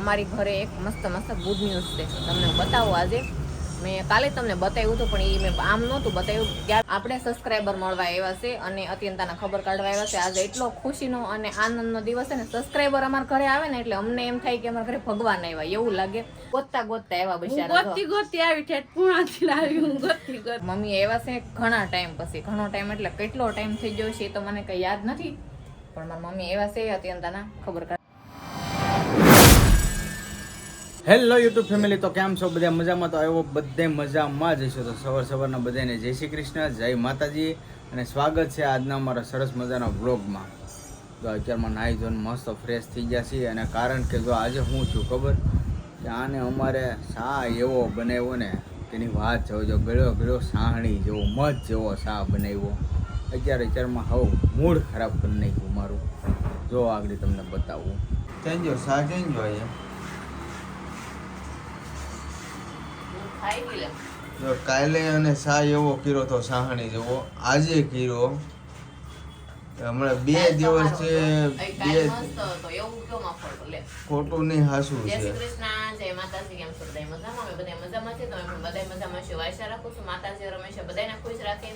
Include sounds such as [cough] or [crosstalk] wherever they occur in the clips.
અમારી ઘરે એક મસ્ત મસ્ત ગુડ ન્યૂઝ છે. તમને બતાવું આજે. મેં કાલે તમને બતાવ્યું હતું પણ એ મેં આમ નહોતું બતાવ્યું. કે આપણે સબસ્ક્રાઈબર મળવા આવ્યા છે અને અત્યંતાના ખબર કાઢવા આવ્યા છે. આજે એટલો ખુશીનો અને આનંદનો દિવસ છે ને સબસ્ક્રાઈબર અમારા ઘરે આવે ને એટલે અમને એમ થાય કે અમારા ઘરે ભગવાન આવ્યા. એવું લાગે. ગોતતા ગોતતા એવા બિચારા તો. ગોતી ગોતી આવી છે હું ગોતી મમ્મી એવા છે ઘણા ટાઈમ પછી. ઘણો ટાઈમ એટલે કેટલો ટાઈમ થઈ ગયો છે એ તો મને કઈ યાદ નથી. પણ મારા મમ્મી એવા છે અત્યંતાના ખબર હેલો યુટ્યુબ ફેમિલી તો કેમ છો? બધા મજામાં? તો આવ્યો બધે મજામાં જ હશો. તો સવાર સવારના બધાને જય શ્રી કૃષ્ણ, જય માતાજી અને સ્વાગત છે આજના અમારા સરસ મજાના વ્લોગમાં તો અત્યારમાં નાહી ધોઈને મસ્ત ફ્રેશ થઈ ગયા છીએ અને કારણ કે જો આજે હું છું, ખબર? કે આને અમારે શા એવો બનાવ્યો ને, તેની વાત જોવો જો ગળ્યો ગળ્યો સાહણી જેવો, મધ જેવો શા બનાવ્યો. અત્યારે અત્યારમાં હવ મૂડ ખરાબ કરી નાખ્યું મારું. જો આગળ તમને બતાવું. ચેન્જો શા ચેન્જો અહીંયા જો કાલે અને સા એવો કીરો તો સાહણી જેવો. આજે કીરો હમણાં બે દિવસ છે બે લે. ખોટું નહીં હાસું છે. શ્રી કૃષ્ણ જય માતાજી કેમ છો? બધા મજામાં? અમે બધા મજામાં છે તમે પણ બધા મજામાં છો આશા રાખું છું. માતાજી રમેશ બધાને ખુશ રાખે.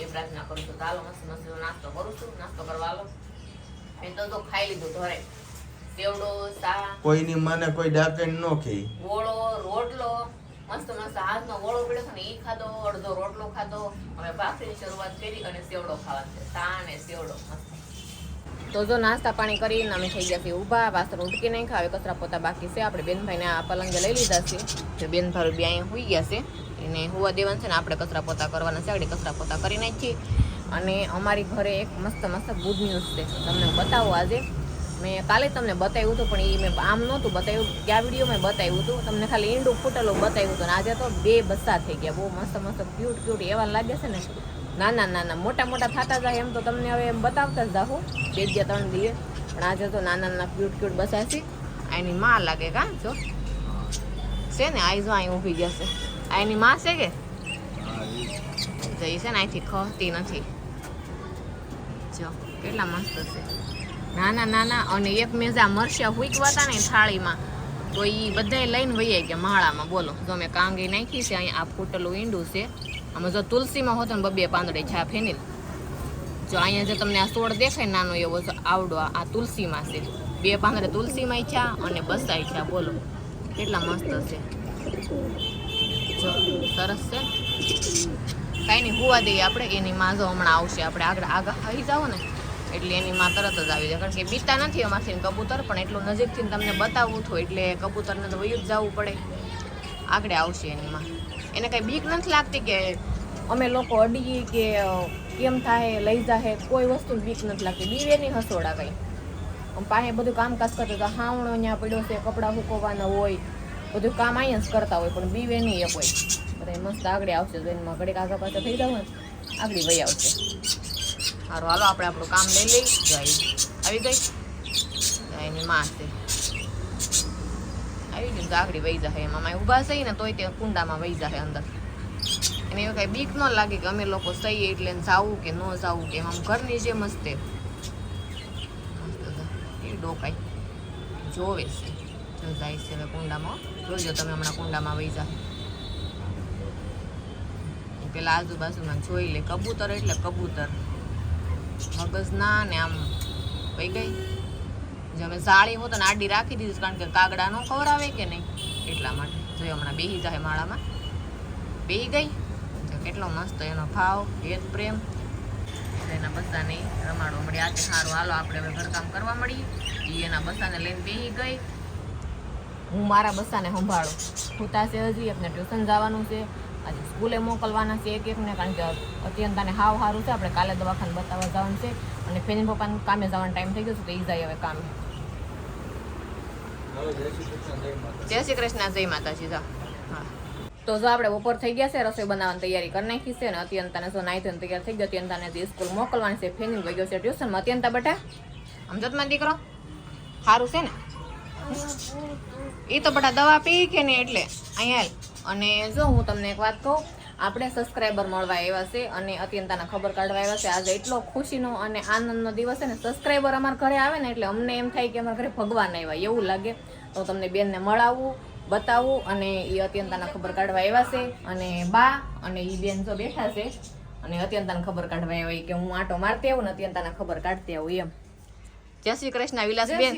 એ પ્રાર્થના કરું છું. તો મસ્ત મસ્ત નાસ્તો કરું છું. નાસ્તો કરવા હાલો. એ તો તો ખાઈ લીધું ઘરે. સેવડો સા કોઈની મને કોઈ ડાકે ન ગોળો રોટલો મસ્ત મસ્ત હાથનો ગોળો પડ્યો છે ને એ ખાધો, અડધો રોટલો ખાધો. હવે ભાખરીની શરૂઆત કરી અને સેવડો ખાવાનો છે. અને સેવડો, મસ્ત. તો જો નાસ્તા પાણી કરીને અમે થઈ ગયા છીએ ઊભા. વાસણ ઉટકી નહીં ખાવે કચરા પોતા બાકી છે. આપણે બેનભાઈને આ પલંગે લઈ લીધા છે. જો બેનભાઈ બે અહીંયા હોઈ ગયા છે. એને હોવા દેવાનું છે ને આપણે કચરા પોતા કરવાના છે. આપણે કચરા પોતા કરી નાખીએ. અને અમારી ઘરે એક મસ્ત મસ્ત ગુડ ન્યૂઝ છે. તમને બતાવો આજે. મેં કાલે તમને બતાવ્યું હતું, પણ એ મેં આમ નહોતું બતાવ્યું. આ વીડિયો મેં બતાવ્યું હતું? તમને ખાલી ઈંડું ફૂટેલું બતાવ્યું હતું. આજે તો બે બસ્સા થઈ ગયા. બહુ મસ્ત મસ્ત ક્યુટ ક્યુટ એવા લાગે છે ને. નાના નાના, મોટા મોટા થતા જાય એમ તો તમને હવે એમ બતાવતા જ જાઉં બે જ ત્રણ દિવસ. પણ આજે તો નાના નાના ક્યુટ ક્યુટ બસા છે. એની માં લાગે કા? જો. છે ને, આઈઝો અહીં ઊભી જશે આ એની માં છે કે? જઈ છે ને અહીંથી ખતી નથી. જો, કેટલા મસ્ત છે. નાના નાના અને એક મેજા મરચા હુકવા હતા ને થાળીમાં. તો એ બધાય લઈને વહી ગયા માળામાં. બોલો, જો મેં કાંગી નાખી છે, અહીંયા આ ફૂટેલું ઈંડું છે. આમાં જો તુલસીમાં હોતો ને બબે પાંદડે છા ફેની જો અહીંયા જો તમને આ છોડ દેખાય નાનો એવો આવડો આ આ તુલસીમાં છે. બે પાંદડે તુલસીમાં છા અને બસાય છા, બોલો. કેટલા મસ્ત છે. જો, સરસ છે. કાંઈ નહીં, હોવા દઈએ આપણે. એની માં જો હમણાં આવશે. આપણે આગળ આગળ આવી જાઓ ને. એટલે એની માં તરત જ આવી જાય. કારણ કે બીતા નથી અમારથી કબૂતર, પણ એટલું નજીકથી તમને બતાવવું થયું એટલે કબૂતરને તો વયું જ જવું પડે. આગળ આવશે એની માં. એને કાંઈ બીક નથી લાગતી કે અમે લોકો અડીએ કે કેમ થાય, લઈ જાહે, કોઈ વસ્તુ બીક નથી લાગતી. બીવે નહીં હસોડા કંઈ. પાસે બધું કામકાજ કરતો તો હાવણો અહીંયા પડ્યો છે, કપડાં સૂકવવાના હોય, બધું કામ અહીંયા જ કરતા હોય, પણ બીવે નહીં એ કોઈ. બધા મસ્ત આગળ આવશે, તો એમાં ઘડીક આગળ પાછળ થઈ જાવ આગળ વહી આવશે. સારું, હાલો આપણે આપણું કામ લઈ લઈ. જાય આવી ગઈ? એની માં છે. આવી ગયું, ગાગડી વહી જાય એમાં. અમે ઊભા થઈ ને તોય તે કુંડામાં વહી જાય અંદર. એને એવું કાંઈ બીક ન લાગે કે અમે લોકો સહી એટલે જાવું કે ન જાવું કે એમાં. ઘરની જેમ મસ્તે એ ડોકાય જોવે છે. જો જાય છે હવે કુંડામાં. જોજો તમે હમણાં કુંડામાં વહી જાય પેલા આજુબાજુમાં જોઈ લે. કબૂતર એટલે કબૂતર. મગજ ના આમ પઈ ગઈ. જે અમે સાળી હું તો આડી રાખી દીધી કારણ કે કાગડા નો ખવડાવે કે નહીં? એટલા માટે. જોઈ હમણાં બેહી જાય માળામાં. બેહી ગઈ. તો કેટલો મસ્ત એનો ભાવ એક પ્રેમ. એના બસાને રમાડવા મળી. આજે સારું. હાલો, આપણે હવે ઘરકામ કરવા મળીએ. એના બસાને લઈને બેહી ગઈ. હું મારા બસાને સંભાળું. ખૂતા છે હજી એકને ટ્યુશન જવાનું છે. આજે સ્કૂલે મોકલવાના છે એક એકને કારણ કે અત્યંતાને હાવ સારું છે. આપણે કાલે દવાખાને બતાવવા જવાનું છે અને ફેની પપ્પાને કામે જવાનો ટાઈમ થઈ ગયો છે તો એ જાય હવે કામે. જય શ્રી કૃષ્ણ જય માતાજી. જા. હા. તો જો આપણે બપોર થઈ ગયા છે રસોઈ બનાવવાની તૈયારી કરી નાખી છે અને અત્યંતાને જો નાઈ ધોઈને તૈયાર થઈ ગયો અત્યંતાને જે સ્કૂલ મોકલવાની છે ફેની ગયો છે ટ્યુશનમાં અત્યંતા બેટા? આમ જો તમારો દીકરો. સારું છે ને? એ તો બધા દવા પી કે ને એટલે? અહીંયા અને જો હું તમને એક વાત કહું, આપણે સબસ્ક્રાઈબર મળવા આવ્યા છે અને અત્યંતાના ખબર કાઢવા આવ્યા છે. આજે એટલો ખુશીનો અને આનંદનો દિવસ છે ને સબસ્ક્રાઈબર અમારા ઘરે આવે ને એટલે અમને એમ થાય કે અમારા ઘરે ભગવાન આવ્યા. એવું લાગે. તો તમને બેનને મળાવું, બતાવું અને એ અત્યંતાના ખબર કાઢવા આવ્યા છે. અને બા અને એ બેન જો બેઠા છે. અને અત્યંતાને ખબર કાઢવા આવ્યા કે હું આટો મારતી આવું ને અત્યંતાના ખબર કાઢતી આવું એમ. જય શ્રી કૃષ્ણ વિલાસબેન.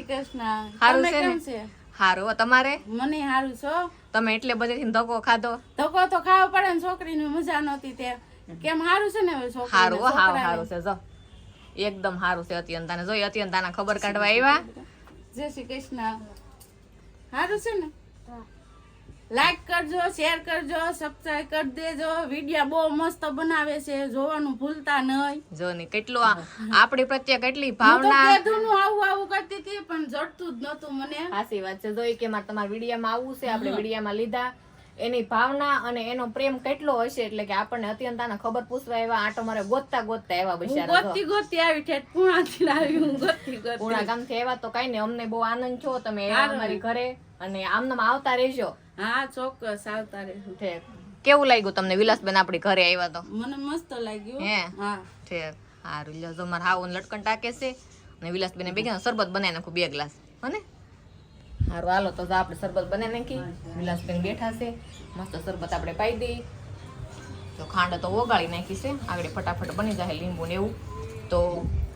તમે છે ને? કેમ તમારે? મને સારું છો? તમે એટલે બધેથી ધક્કો ખાધો? ધક્કો તો ખાવો પડે ને છોકરીને મજા નહોતી તે. કેમ હારું છે ને હવે સારું સારું હાવ સારું છે. જો. એકદમ સારું છે અત્યંતાને. જો અત્યંતાના ખબર કાઢવા આવ્યા. જય શ્રી કૃષ્ણ. હારું છે ને? લાઈક કરજો શેર કરજો સબસ્ક્રાઇબ કરી દેજો. વીડિયો બહુ મસ્ત બનાવે છે જોવાનું ભૂલતા નહીં. જો ને કેટલો આપણી પ્રત્યે કેટલી હું તો ભાવના કીધું આવું આવું કરતી હતી પણ જડતું જ નતું મને. સાચી વાત છે. જોઈ કે મારે તમારા વિડીયામાં આવવું છે આપણે વિડીયામાં લીધા. એની ભાવના અને એનો પ્રેમ કેટલો હશે એટલે કે આપણને અત્યંત આને ખબર પૂછવા એવા આટો મારે ગોતતા ગોતતા એવા હું બિચારા ગોતતી ગોતી ગોતી આવી ઠેઠ પૂણાથી લાવી હું ગોતતી ગોતી. પૂણા ગામથી એવા તો કઈ ને અમને બહુ આનંદ છો તમે. અમારી ઘરે અને આમનામ આવતા રહેજો. હા ચોક્કસ આવતા રહેશું ઠીક. કેવું લાગ્યું તમને વિલાસબેન આપણી ઘરે આવ્યા તો? મને મસ્ત લાગ્યું. હે? હા. ઠીક. હારું લ્યો જો મારા હાવ લટકન ટાકે છે અને વિલાસબેને બે શરબત બનાવી નાખું બે ગ્લાસ. હને? હારું હાલો તો આપણે શરબત બનાવી નાખી. વિલાસબેન બેઠા છે. મસ્ત શરબત આપણે પાઈ દઈ. તો ખાંડ તો ઓગાળી નાખી છે. આગળ ફટાફટ બની જાય લીંબુ ને એવું. તો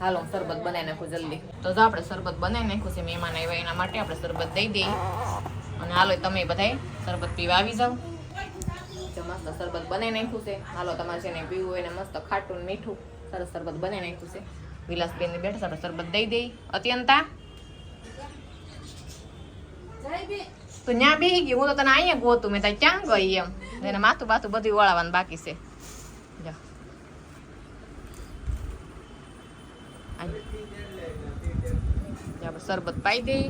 હાલો શરબત બનાવી નાખું જલ્દી. તો જો આપણે શરબત બનાવી નાખ્યું છે મહેમાન આવ્યા એના માટે આપણે શરબત દઈ દઈએ. અને હાલો તમે બધાય શરબત પીવા આવી જાઓ. મસ્ત શરબત બનાવી નાખ્યું છે. હાલો તમારે જેને પીવું હોય મસ્ત ખાટું મીઠું સરસ શરબત બનાવી નાખ્યું છે. વિલાસબેન બેઠા સરસ શરબત દઈ દઈ અત્યંતા? તો ન્યા બેહી ગઈ, હું તો તને અહીંયા ગોતું, મેં ત્યાં ક્યાં ગઈ એમ? એને માથું બાથું બધું વળાવવાનું બાકી છે. શરબત પાઈ દઈ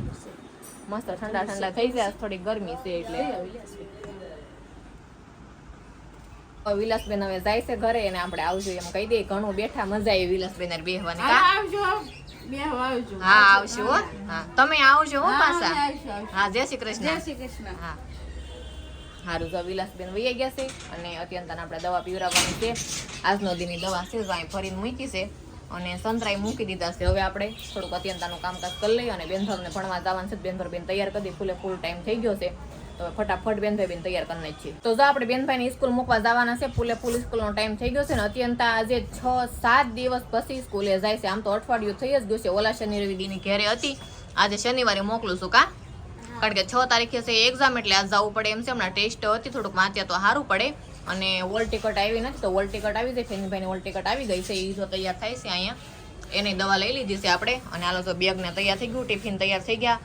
મસ્ત ઠંડા ઠંડા થઈ જાય થોડી ગરમી છે એટલે. વિલાસબેન હવે જાય છે ઘરે અને આપણે આવજો એમ કહી દઈએ. ઘણું બેઠા મજા આવી વિલાસબેન બેહવાની હા, આવજો. બે આવજો. હા આવશું હા. તમે આવજો હો હા, પાછા. હા જય શ્રી જય કૃષ્ણ શ્રી કૃષ્ણ. હા. સારું તો વિલાસબેન વૈયા ગયા છે અને અત્યંત આપણે દવા પીવડાવવાની છે. આજનો દીની દવા છે અહીં ફરીને મૂકી છે. અને સંતરાય મૂકી દીધા છે. હવે આપણે થોડુંક અત્યંતાનું કામકાજ કરી લઈએ અને બેનભરને ભણવા જવાનું છે. બેનભર બેન તૈયાર કરી ફૂલે ફૂલ ટાઈમ થઈ ગયો છે. તો ફટાફટ બેનભાઈ બેન તૈયાર કરી નાખીએ તો જો આપણે બેનભાઈને સ્કૂલ મૂકવા જવાના છે, ફૂલે ફૂલ સ્કૂલનો ટાઈમ થઈ ગયો છે ને અત્યંત આજે છ, સાત દિવસ પછી સ્કૂલે જાય છે. આમ તો અઠવાડિયું થઈ જ ગયું છે. ઓલા શનિ રવિદીની ઘેરે હતી. આજે શનિવારે મોકલું છું કા? કારણ કે છ તારીખે છે એક્ઝામ એટલે આજ જવું પડે એમ છે. હમણાં ટેસ્ટ હતી થોડુંક વાંચ્યા તો સારું પડે. અને વોલ ટિકટ આવી નથી તો વોલ ટિકટ આવી જાય ફેનીભાઈની વોલ ટિકટ આવી ગઈ છે એ જો તૈયાર થાય છે અહીંયા. એની દવા લઈ લીધી છે આપણે અને હાલો તો બેગને તૈયાર થઈ ગયું ટિફિન તૈયાર થઈ ગયા.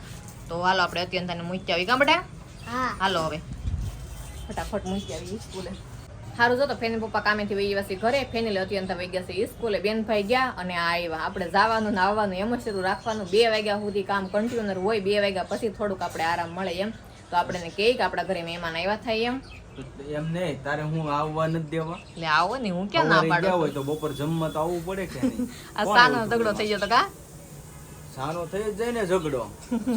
તો હાલો આપણે અત્યંતાને મૂકી આવી ગામ બેટા? હાલો હવે. ફટાફટ મૂકી આવી સ્કૂલે. સારું જો તો ફેની પપ્પા કામેથી વહી ગયા ઘરે. ફેની લે અત્યંત વહી ગયા છે સ્કૂલે. બેનભાઈ ગયા અને આ આવ્યા. આપણે જવાનું ને આવવાનું એમ જ શરૂ રાખવાનું. બે વાગ્યા સુધી કામ કન્ટિન્યુઅર હોય બે વાગ્યા પછી થોડુંક આપણે આરામ મળે એમ. તો આપણે કહે કે આપણા ઘરે મહેમાન આવ્યા થાય એમ. એમ નહીં તારે હું આવવા નથી દેવા? એટલે આવો ને હું ક્યાં ના પાડું? હોય તો બપોર જમવા તો આવવું પડે કે નહીં? [laughs] આ સાનો ઝઘડો થઈ ગયો તો કા? સાનો થઈ જાય ને ઝઘડો.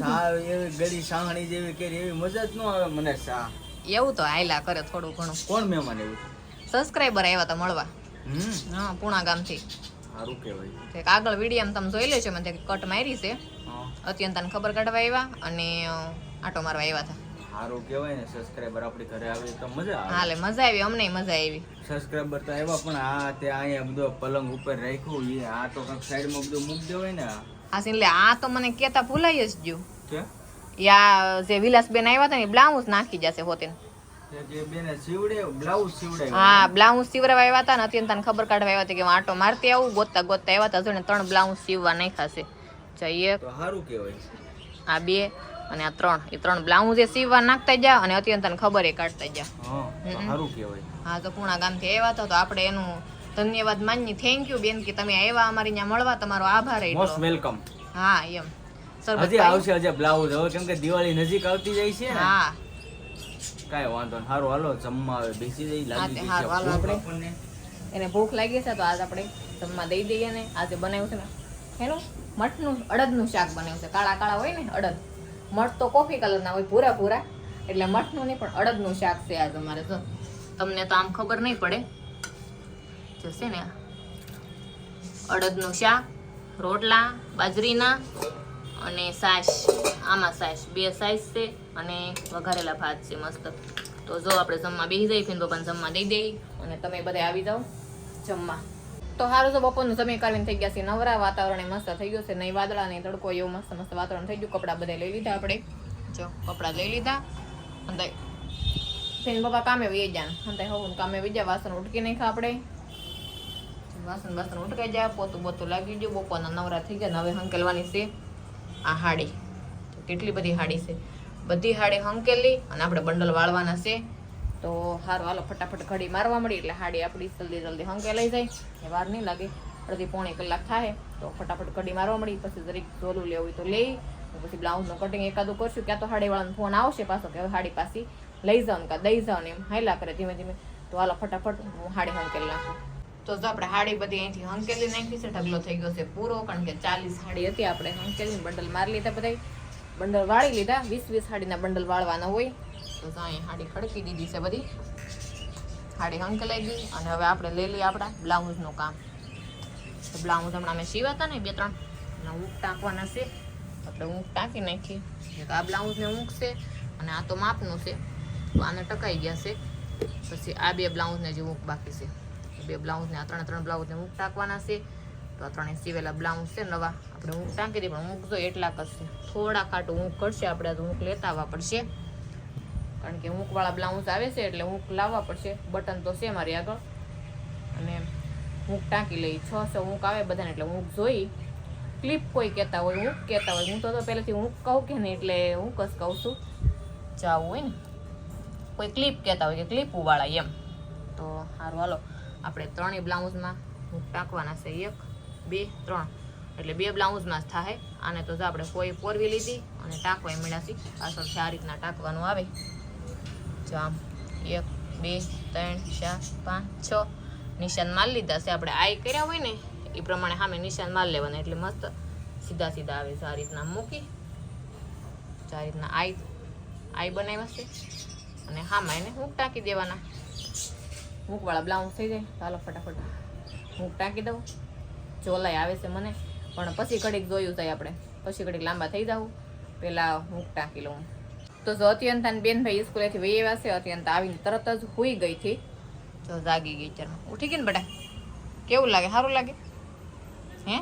ચા એવી ગળી સાહણી જેવી કરી એવી મજા જ ન આવે મને સા એવું તો આયલા કરે થોડું ઘણું. કોણ મહેમાન એવું સબસ્ક્રાઇબર આવ્યા હતા મળવા. હા પૂણા ગામથી. સારું કહેવાય. કે આગળ વીડિયો તમે જોઈ લેજો મને તે કટ મારી છે. અત્યંત ખબર કાઢવા આવ્યા અને આંટો મારવા આવ્યા હતા સારું કહેવાય ને સબસ્ક્રાઈબર આપણી ઘરે આવે તો મજા આવે. હાલે મજા આવી અમને મજા આવી. સબસ્ક્રાઈબર તો આવ્યા પણ આ તે અહીંયા બધો પલંગ ઉપર રાખ્યું એ આ તો કંઈક સાઈડમાં બધું મૂકી દેવાય ને હા એટલે આ તો મને કેતા ભૂલાઈ જ ગયું. કે? યા જે વિલાસબેન આવ્યા હતા ને બ્લાઉઝ નાખી જશે હોતે હા બ્લાઉઝ સીવડાવવા આવ્યા હતા ને અત્યંતાને ખબર કાઢવા આવ્યા હતા કે આંટો મારતી આવું ગોતતા ગોતતા આવ્યા હતા હજુ ને ત્રણ બ્લાઉઝ સીવવા નાખ્યા છે. જઈએ. હા સારું કહેવાય. આ બે. અને આ ત્રણ એ ત્રણ બ્લાઉઝ એ સીવવા નાખતા જા અને અત્યંતાને ખબર એ કાઢતા જા. સારું કહેવાય. હા તો પૂણા ગામથી આવ્યા હતા તો આપણે એનું ધન્યવાદ માનની થેન્ક યુ બેન કે તમે આવ્યા અમારી ત્યાં મળવા. તમારો આભાર મોસ્ટ વેલકમ હા એમ. સર હજી આવશે હજી બ્લાઉઝ. હવે કેમ કે દિવાળી નજીક આવતી જાય છે હા. કાંઈ વાંધો નહીં. સારું હાલો જમવા આવે બેસી જઈ લાગી હારું, હાલો આપણે. એને ભૂખ લાગી છે તો આજ આપણે જમવા દઈ દઈએ ને. આજે બનાવ્યું છે ને એનું મઠનું અડદનું શાક બનાવ્યું છે. કાળા કાળા હોય ને અડદ. મઠ તો કોફી કલરના હોય પૂરા પૂરા એટલે મઠનું નહીં, પણ અડદનું શાક છે આ અમારે તો. તમને તો આમ ખબર નહીં પડે. જશે ને અડદનું શાક, રોટલા, બાજરીના અને સાસ, આમાં સાસ. બે સાસ છે અને વઘારેલા ભાત છે, મસ્ત. તો જો આપણે જમવા બેસી જઈએ, ફીન પપ્પાને જમવા દઈ દઈ અને તમે બધા આવી જાઓ જમવા. તો સારું તો બપોરનું સમય કરીને થઈ ગયા છે નવરા વાતાવરણ મસ્ત થઈ ગયું છે. નહીં વાદળા, નહીં તડકો, એવું મસ્ત મસ્ત વાતાવરણ થઈ ગયું. કપડાં બધા લઈ લીધા આપણે. જો, કપડાં લઈ લીધા. અને ફેન પપ્પા કામે વહી ગયા. અને હું કામે વહી ગયા. વાસણ ઉટકી નાખ્યા આપણે. વાસણ વાસણ ઉટકાઈ જાય પોતું બોતું લાગી ગયું. બપોરના નવરા થઈ ગયા હવે હંકેલવાની છે આ હાડી. કેટલી બધી હાડી છે? બધી હાડી હંકેલી અને આપણે બંડલ વાળવાના છે. તો હારું, હાલો, ફટાફટ ઘડી મારવા મળી, એટલે હાડી આપણી જલ્દી જલ્દી હંકેલાઈ જાય. એ વાર નહીં લાગે. અડધી પોણી કલાક થાય તો ફટાફટ ઘડી મારવા મળી, પછી જરીક ઝોલું લેવું હોય તો લઈ, પછી બ્લાઉઝનું કટિંગ એકાદું કરશું, ક્યાં તો હાડીવાળાનો ફોન આવશે પાછો કે હાડી પાછી લઈ જાઓ ને કાં દઈ જાઓ ને એમ, હાયલા કરે ધીમે ધીમે. તો હાલો, ફટાફટ હું હાડી હંકેલી નાખું. તો જો આપણે હાડી બધી અહીંથી હંકેલી નાખી છે, ઢગલો થઈ ગયો છે પૂરો, કારણ કે ચાલીસ હાડી હતી આપણે હંકેલી બંડલ મારી લીધા બધા બંડલ વાળી લીધા, વીસ વીસ હાડીના બંડલ વાળવાના હોય. તો ત્યાં હાડી ખડકી દીધી છે બધી. હાડી હંકેલાઈ ગઈ અને હવે આપણે લઈ લઈએ આપણા બ્લાઉઝનું કામ. તો બ્લાઉઝ હમણાં અમે સીવાતા ને બે ત્રણ. અને ઊંઘ ટાંકવાના છે. આપણે ઊંઘ ટાંકી નાખીએ. આ બ્લાઉઝને ઊંઘ છે અને આ તો માપનું છે. તો આને ટકાઈ ગયા છે. પછી આ બે બ્લાઉઝને જે ઊંઘ બાકી છે. બે બ્લાઉઝને આ ત્રણ ત્રણ બ્લાઉઝને ઊંઘ ટાંકવાના છે. તો આ ત્રણે સીવેલા બ્લાઉઝ છે નવા. આપણે ઊંઘ ટાંકી દઈએ પણ ઊંઘ તો એટલા કરશે થોડા કાટું ઊંઘ કરશે આપણે ઊંઘ લેતા આવવા પડશે. કારણ કે ઊંઘવાળા બ્લાઉઝ આવે છે એટલે ઊંઘ લાવવા પડશે. બટન તો છે મારી આગળ. અને ઊંઘ ટાંકી લઈ છ સો ઊંઘ આવે બધાને એટલે ઊંઘ જોઈ. ક્લિપ કોઈ કહેતા હોય ઊંઘ કહેતા હોય. હું તો પહેલેથી ઊંઘ કહું કે નહીં એટલે હું કસ કહું છું. જાવું હોય ને. કોઈ ક્લિપ કહેતા હોય કે ક્લિપ ઉવાળા એમ. તો સારું હાલો. આપણે ત્રણેય બ્લાઉઝમાં ઊંઘ ટાંકવાના છે. એક, બે, ત્રણ. એટલે બે બ્લાઉઝમાં જ થાય આને તો આપણે કોઈ પોરવી લીધી અને ટાંકવા મળ્યા છે. આ રીતના ટાંકવાનું આવે. જો એક, બે, ત્રણ, ચાર, પાંચ, છ. નિશાન માલ લીધા છે. આપણે આઈ કર્યા હોય ને, એ પ્રમાણે સામે નિશાન માલ લેવાના. એટલે મસ્ત સીધા સીધા આવે છે. આ રીતના મૂકી, આ રીતના આઈ આઈ બનાવ્યા છે. અને હામાં એને હૂંક ટાંકી દેવાના. હૂંકવાળા બ્લાઉઝ થઈ જાય. ચાલો ફટાફટ હૂંક ટાંકી દઉં. ચોલાઈ આવે છે મને. પણ પછી ઘડીક જોયું થાય આપણે. પછી ઘડીક લાંબા થઈ જાઉં. પહેલાં હૂંક ટાંકી લઉં. તો જો અત્યંતાની બેનભાઈ સ્કૂલેથી વહી આવ્યા છે, અત્યંત આવીને તરત જ હુઈ ગઈ હતી. તો જાગી ગઈ ચાલ ઉઠી ગઈ ને બેટા? કેવું લાગે? સારું લાગે? હે?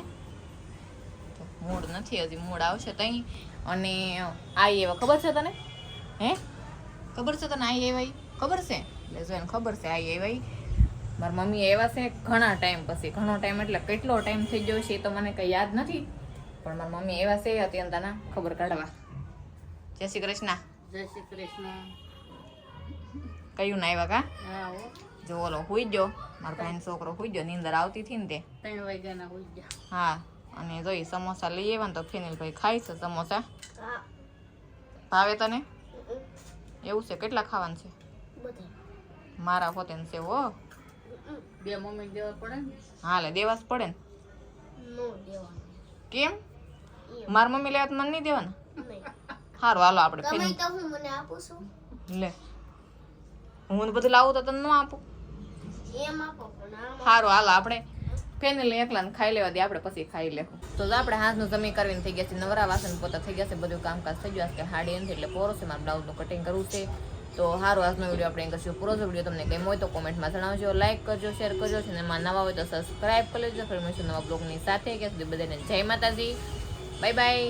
મૂડ નથી હજી, મૂડ આવશે તઈ. અને આઈ એવા ખબર છે તને? હે? ખબર છે તને આઈ એવાઈ ખબર છે? એટલે જો એને ખબર છે આઈ એવા ઈ. મારા મમ્મી એવા છે ઘણા ટાઈમ પછી. ઘણો ટાઈમ એટલે કેટલો ટાઈમ થઈ ગયો છે એ તો મને કંઈ યાદ નથી. પણ મારા મમ્મી એવા છે અત્યંતાના ખબર કાઢવા. જય શ્રી કૃષ્ણ. જય શ્રી કૃષ્ણ. કયું ના આવ્યા કા? હા જો ઓલો હુઈ ગયો. મારો ભાઈનો છોકરો હુઈ ગયો નીંદર આવતી હતી ને તે. ત્રણ વાગ્યાના હોઈ ગયા. હા અને જોઈ સમોસા લઈ આવ્યા ને તો ફેનિલભાઈ ખાય છે સમોસા. ભાવે તને? એવું છે? કેટલા ખાવાનું છે? મારા પોતે છે હો. બે મમ્મી દેવા પડે ને? હાલે દેવા જ પડે ને. કેમ? મારા મમ્મી લેવા મને નહીં દેવાના? સારું હાલો આપણે ફેનિલ તો હું મને આપું છું. લે. હું બધું લાવું તો તને ન આપું. એમ આપો સારું હાલો આપણે ફેનિલ એકલાને ખાઈ લેવા દે આપણે પછી ખાઈ લેવું તો આપણે હાથનું જમી કરીને થઈ ગયા છે નવરા વાસણ પોતા થઈ ગયા છે બધું કામકાજ થઈ ગયું કે હાડી નથી એટલે પોરો છે મારે બ્લાઉઝનું કટિંગ કરવું છે. તો સારું આજનો વીડિયો આપણે કરશું. પૂરો જો વીડિયો તમને ગમ્યો હોય તો કોમેન્ટમાં જણાવજો લાઇક કરજો શેર કરજો અને એમાં નવા હોય તો સબસ્ક્રાઈબ કરી લેજો. ફરી મળશું નવા બ્લોગની સાથે. કે સુધી બધાને જય માતાજી. Bye bye